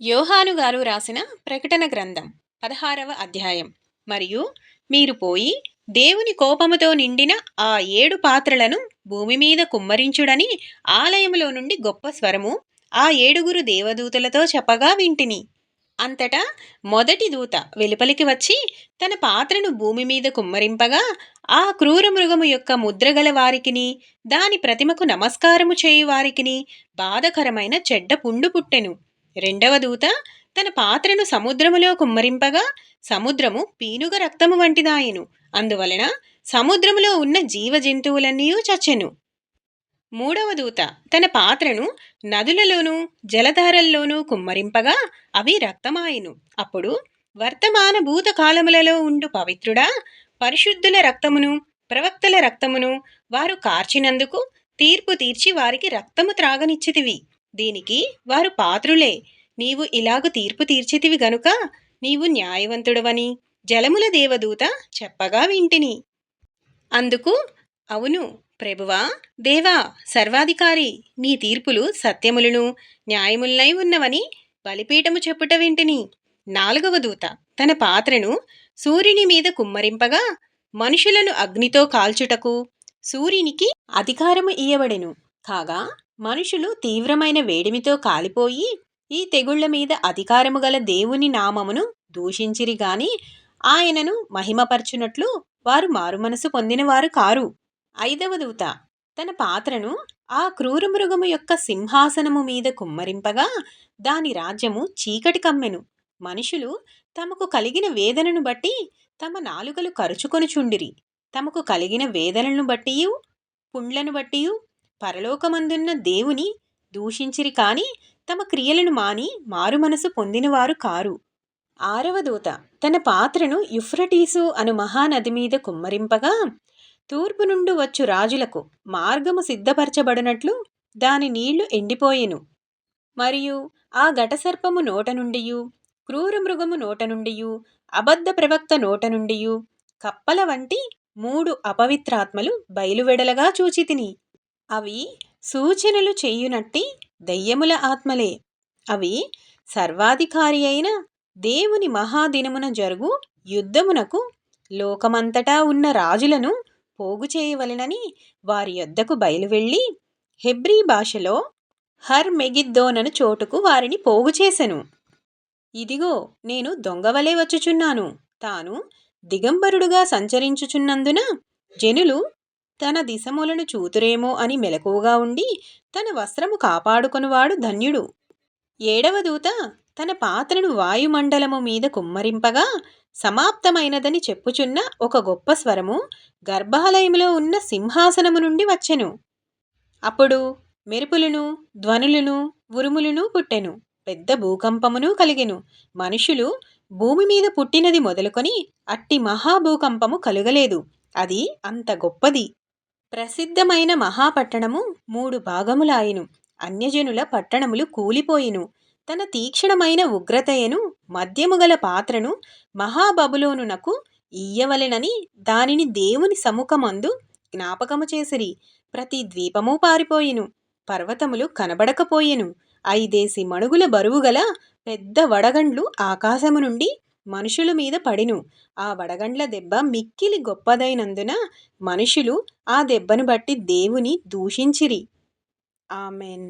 యోహాను గారు రాసిన ప్రకటన గ్రంథం పదహారవ అధ్యాయం. మరియు మీరు పోయి దేవుని కోపముతో నిండిన ఆ ఏడు పాత్రలను భూమి మీద కుమ్మరించుడని ఆలయములో నుండి గొప్ప స్వరము ఆ ఏడుగురు దేవదూతలతో చెప్పగా వింటిని. అంతటా మొదటి దూత వెలుపలికి వచ్చి తన పాత్రను భూమి మీద కుమ్మరింపగా ఆ క్రూర మృగము యొక్క ముద్రగల వారికిని దాని ప్రతిమకు నమస్కారము చేయు వారికిని బాధకరమైన చెడ్డ పుండు పుట్టెను. రెండవ దూత తన పాత్రను సముద్రములో కుమ్మరింపగా సముద్రము పీనుగ రక్తము వంటిదాయెను. అందువలన సముద్రములో ఉన్న జీవజంతువులన్నీ చచ్చెను. మూడవ దూత తన పాత్రను నదులలోనూ జలధారల్లోనూ కుమ్మరింపగా అవి రక్తమాయెను. అప్పుడు వర్తమాన భూత కాలములలో ఉండు పవిత్రుడా పరిశుద్ధుల రక్తమును ప్రవక్తల రక్తమును వారు కార్చినందుకు తీర్పు తీర్చి వారికి రక్తము త్రాగనిచ్చితివి. దీనికి వారు పాత్రులే. నీవు ఇలాగు తీర్పు తీర్చితివి గనుక నీవు న్యాయవంతుడవని జలముల దేవదూత చెప్పగా వింటిని. అందుకు అవును ప్రభువా దేవా సర్వాధికారి నీ తీర్పులు సత్యములను న్యాయములనై ఉన్నవని బలిపీఠము చెప్పుట వింటిని. నాలుగవ దూత తన పాత్రను సూర్యుని మీద కుమ్మరింపగా మనుషులను అగ్నితో కాల్చుటకు సూర్యునికి అధికారము ఇయ్యబడెను. కాగా మనుషులు తీవ్రమైన వేడిమితో కాలిపోయి ఈ తెగుళ్ళ మీద అధికారము గల దేవుని నామమును దూషించిరి గాని ఆయనను మహిమపరచునట్లు వారు మారుమనసు పొందినవారు కారు. ఐదవ దూత తన పాత్రను ఆ క్రూరమృగము యొక్క సింహాసనము మీద కుమ్మరింపగా దాని రాజ్యము చీకటి కమ్మెను. మనుషులు తమకు కలిగిన వేదనను బట్టి తమ నాలుకలు కరుచుకొనుచుండిరి. తమకు కలిగిన వేదనలను బట్టియు పుండ్లను బట్టియు పరలోకమందున్న దేవుని దూషించిరి కాని తమ క్రియలను మాని మారుమనసు పొందినవారు కారు. ఆరవ దూత తన పాత్రను యుఫ్రటీసు అను మహానది మీద కుమ్మరింపగా తూర్పు నుండి వచ్చు రాజులకు మార్గము సిద్ధపరచబడినట్లు దాని నీళ్ళు ఎండిపోయెను. మరియు ఆ ఘటసర్పము నోట నుండియు క్రూర మృగము నోట నుండియు అబద్ధ ప్రవక్త నోట నుండియు కప్పల వంటి మూడు అపవిత్రాత్మలు బయలువెడలగా చూచితిని. అవి సూచనలు చేయునట్టి దయ్యముల ఆత్మలే. అవి సర్వాధికారి అయిన దేవుని మహాదినమున జరుగు యుద్ధమునకు లోకమంతటా ఉన్న రాజులను పోగు చేయవలెనని వారి యొద్దకు బయలువెళ్ళి హెబ్రీ భాషలో హర్ మెగిద్దోనను చోటుకు వారిని పోగు చేసెను. ఇదిగో నేను దొంగవలే వచ్చుచున్నాను. తాను దిగంబరుడుగా సంచరించుచున్నందున జనులు తన దిశములను చూతురేమో అని మెలకువగా ఉండి తన వస్త్రము కాపాడుకొనువాడు ధన్యుడు. ఏడవ దూత తన పాత్రను వాయుమండలము మీద కుమ్మరింపగా సమాప్తమైనదని చెప్పుచున్న ఒక గొప్ప స్వరము గర్భాలయములో ఉన్న సింహాసనము నుండి వచ్చెను. అప్పుడు మెరుపులను ధ్వనులను ఉరుములను పుట్టెను. పెద్ద భూకంపమును కలిగెను. మనుషులు భూమి మీద పుట్టినది మొదలుకొని అట్టి మహాభూకంపము కలుగలేదు. అది అంత గొప్పది. ప్రసిద్ధమైన మహాపట్టణము మూడు భాగములాయెను. అన్యజనుల పట్టణములు కూలిపోయిను. తన తీక్షణమైన ఉగ్రతయను మద్యముగల పాత్రను మహాబబులోనునకు ఇయ్యవలెనని దానిని దేవుని సముఖమందు జ్ఞాపకము చేసిరి. ప్రతి ద్వీపము పారిపోయిను. పర్వతములు కనబడకపోయెను. ఐదేసి మణుగుల బరువుగల పెద్ద వడగండ్లు ఆకాశము నుండి మనుషుల మీద పడిను. ఆ వడగండ్ల దెబ్బ మిక్కిలి గొప్పదైనందున మనుషులు ఆ దెబ్బను బట్టి దేవుని దూషించిరి. ఆమెన్.